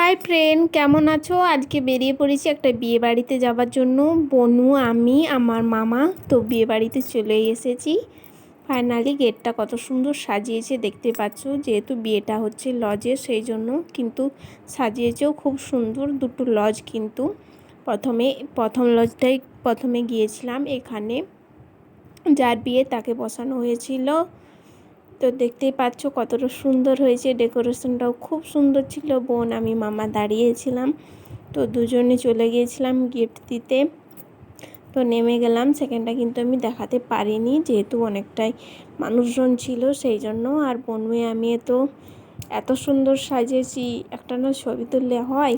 Hi friend, কেমন আছো? আজকে বেরিয়ে পড়েছি একটা বিয়ে বাড়িতে যাওয়ার জন্য। বনু, আমি, আমার মামা তো বিয়ে বাড়িতে চলে এসেছি। ফাইনালি গেটটা কত সুন্দর সাজিয়েছে, দেখতে পাচ্ছ। যেহেতু বিয়েটা হচ্ছে লজে সেই জন্য কিন্তু সাজিয়েছেও খুব সুন্দর দুটো লজ কিন্তু। প্রথমে, প্রথম লজটাই প্রথমে গিয়েছিলাম এখানে। যার বিয়ে তাকে বসানো হয়েছিল। তো দেখতেই পাচ্ছ কতটা সুন্দর হয়েছে। ডেকোরেশনটাও খুব সুন্দর ছিল। বোন, আমি, মামা দাঁড়িয়েছিলাম। তো দুজনে চলে গিয়েছিলাম গিফট দিতে। তো নেমে গেলাম। সেকেন্ডটা কিন্তু আমি দেখাতে পারিনি, যেহেতু অনেকটাই মানুষজন ছিল সেই জন্য। আর বোন মেয়ে আমি তো এত সুন্দর সাজিয়েছি একটা না ছবি তুললে হয়।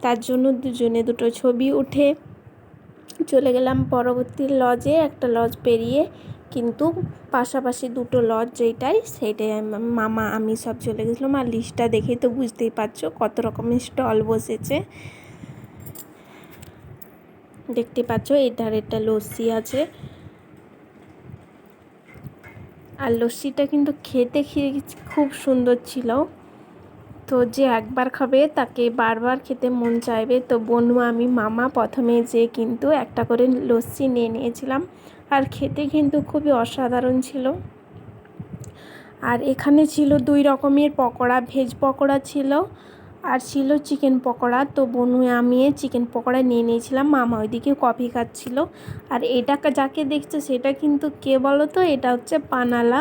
তার জন্য দুজনে দুটো ছবি উঠে চলে গেলাম পরবর্তী লজে। একটা লজ পেরিয়ে কিন্তু পাশাপাশি দুটো লজ যেটাই, সেটাই মামা, আমি সব চলে গেছিলাম। আর লিস্টটা দেখেই তো বুঝতেই পারছ কত রকমের স্টল বসেছে। দেখতে পাচ্ছ এই ধারেরটা লস্যি আছে। আর লস্যিটা কিন্তু খেতে খেয়ে খুব সুন্দর ছিল। তো যে একবার খাবে, তাকে বারবার খেতে মন চাইবে। তো বনু আমি মামা প্রথমে যে কিন্তু একটা করে লস্যি নিয়ে নিয়েছিলাম। আর খেতে কিন্তু খুবই অসাধারণ ছিল। আর এখানে ছিল দুই রকমের পকোড়া, ভেজ পকোড়া ছিল আর ছিল চিকেন পকোড়া। তো বনু আমি চিকেন পকোড়া নিয়ে নিয়েছিলাম, মামা ওইদিকে কফি খাচ্ছিল। আর এটা যাকে দেখছে সেটা কিন্তু কে বলো তো? এটা হচ্ছে পানালা।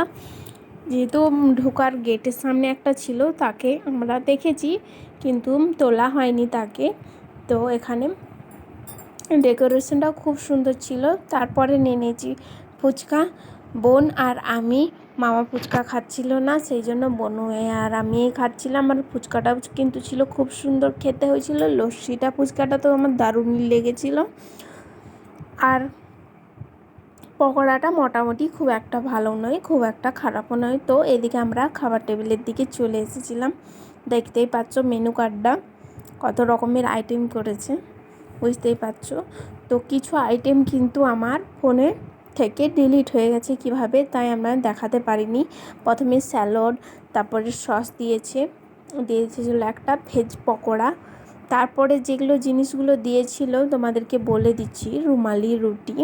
যেহেতু ঢোকার গেটের সামনে একটা ছিল, তাকে আমরা দেখেছি, কিন্তু তোলা হয়নি তাকে। তো এখানে ডেকোরেশনটাও খুব সুন্দর ছিল। তারপরে নিয়ে নিয়েছি ফুচকা। বোন আর আমি, মামা ফুচকা খাচ্ছিল না, সেই জন্য বোন আর আমি খাচ্ছিলাম। আর ফুচকাটাও কিন্তু ছিল খুব সুন্দর, খেতে হয়েছিল। লস্যিটা, ফুচকাটা তো আমার দারুণ লেগেছিল। আর পকোড়াটা মোটামুটি খুব একটা ভালো নয়, খুব একটা খারাপও নয়। তো এদিকে আমরা খাবার টেবিলের দিকে চলে এসেছিলাম। দেখতেই পাচ্ছ মেনু কার্ডটা কত রকমের আইটেম করেছে, বুঝতেই পারছ? তো কিছু আইটেম কিন্তু আমার ফোনে থেকে ডিলিট হয়ে গেছে কীভাবে, তাই আমরা দেখাতে পারিনি। প্রথমে স্যালাড, তারপরে সস দিয়েছে, দিয়েছিল একটা ভেজ পকোড়া। তারপরে যেগুলো জিনিসগুলো দিয়েছিল তোমাদেরকে বলে দিচ্ছি, রুমালি রুটি।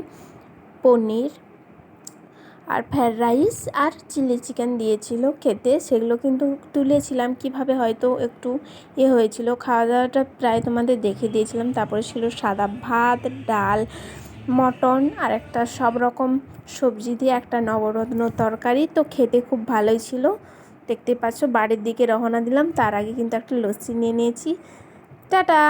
পনির আর ফ্রায়েড রাইস আর চিলি চিকেন দিয়েছিল খেতে। সেগুলো কিন্তু তুলেছিলাম, কীভাবে হয়তো একটু এ হয়েছিল। খাওয়া দাওয়াটা প্রায় তোমাদের দেখে দিয়েছিলাম। তারপরে ছিল সাদা ভাত, ডাল, মটন আর একটা সব রকম সবজি দিয়ে একটা নবরত্ন তরকারি। তো খেতে খুব ভালোই ছিল। দেখতে পাচ্ছ বাড়ির দিকে রওনা দিলাম। তার আগে কিন্তু একটা লস্যি নিয়ে নিয়েছি। টাটা!